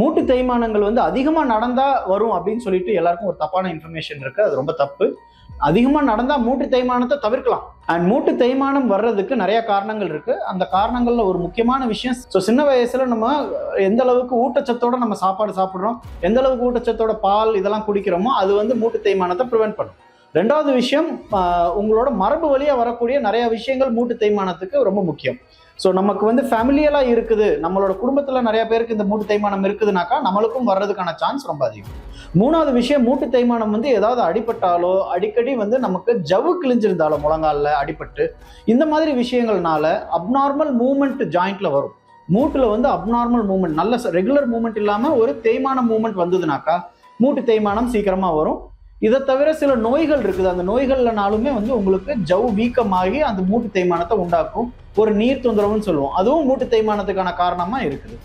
மூட்டு தேய்மானங்கள் வந்து அதிகமாக நடந்தால் வரும் அப்படின்னு சொல்லிட்டு எல்லாருக்கும் ஒரு தப்பான இன்ஃபர்மேஷன் இருக்குது அது ரொம்ப தப்பு. அதிகமாக நடந்தால் மூட்டு தேய்மானத்தை தவிர்க்கலாம். அண்ட் மூட்டு தேய்மானம் வர்றதுக்கு நிறைய காரணங்கள் இருக்குது அந்த காரணங்களில் ஒரு முக்கியமான விஷயம் ஸோ சின்ன வயசில் நம்ம எந்த அளவுக்கு ஊட்டச்சத்தோட நம்ம சாப்பாடு சாப்பிட்றோம் எந்த அளவுக்கு ஊட்டச்சத்தோட பால் இதெல்லாம் குடிக்கிறோமோ அது வந்து மூட்டு தேய்மானத்தை ப்ரிவெண்ட் பண்ணும். ரெண்டாவது விஷயம் உங்களோட மரபு வழியாக வரக்கூடிய நிறைய விஷயங்கள் மூட்டு தேய்மானத்துக்கு ரொம்ப முக்கியம். ஸோ நமக்கு வந்து ஃபேமிலியெல்லாம் இருக்குது. நம்மளோட குடும்பத்தில் நிறைய பேருக்கு இந்த மூட்டு தேய்மானம் இருக்குதுனாக்கா நம்மளுக்கும் வர்றதுக்கான சான்ஸ் ரொம்ப அதிகம். மூணாவது விஷயம் மூட்டு தேய்மானம் வந்து ஏதாவது அடிபட்டாலோ அடிக்கடி வந்து நமக்கு ஜவு கிழிஞ்சிருந்தாலோ முழங்காலில் அடிபட்டு இந்த மாதிரி விஷயங்கள்னால அப்நார்மல் மூமெண்ட் ஜாயிண்ட்ல வரும். மூட்டில் வந்து அப்நார்மல் மூமெண்ட் நல்ல ரெகுலர் மூமெண்ட் இல்லாமல் ஒரு தேய்மான மூமெண்ட் வந்ததுனாக்கா மூட்டு தேய்மானம் சீக்கிரமாக வரும். இதை தவிர சில நோய்கள் இருக்குது. அந்த நோய்கள்லனாலுமே வந்து உங்களுக்கு ஜவ் வீக்கமாகி அந்த மூட்டு தேய்மானத்தை உண்டாக்கும் ஒரு நீர் தொந்தரவுன்னு சொல்லுவோம். அதுவும் மூட்டு தேய்மானத்துக்கான காரணமாக இருக்குது.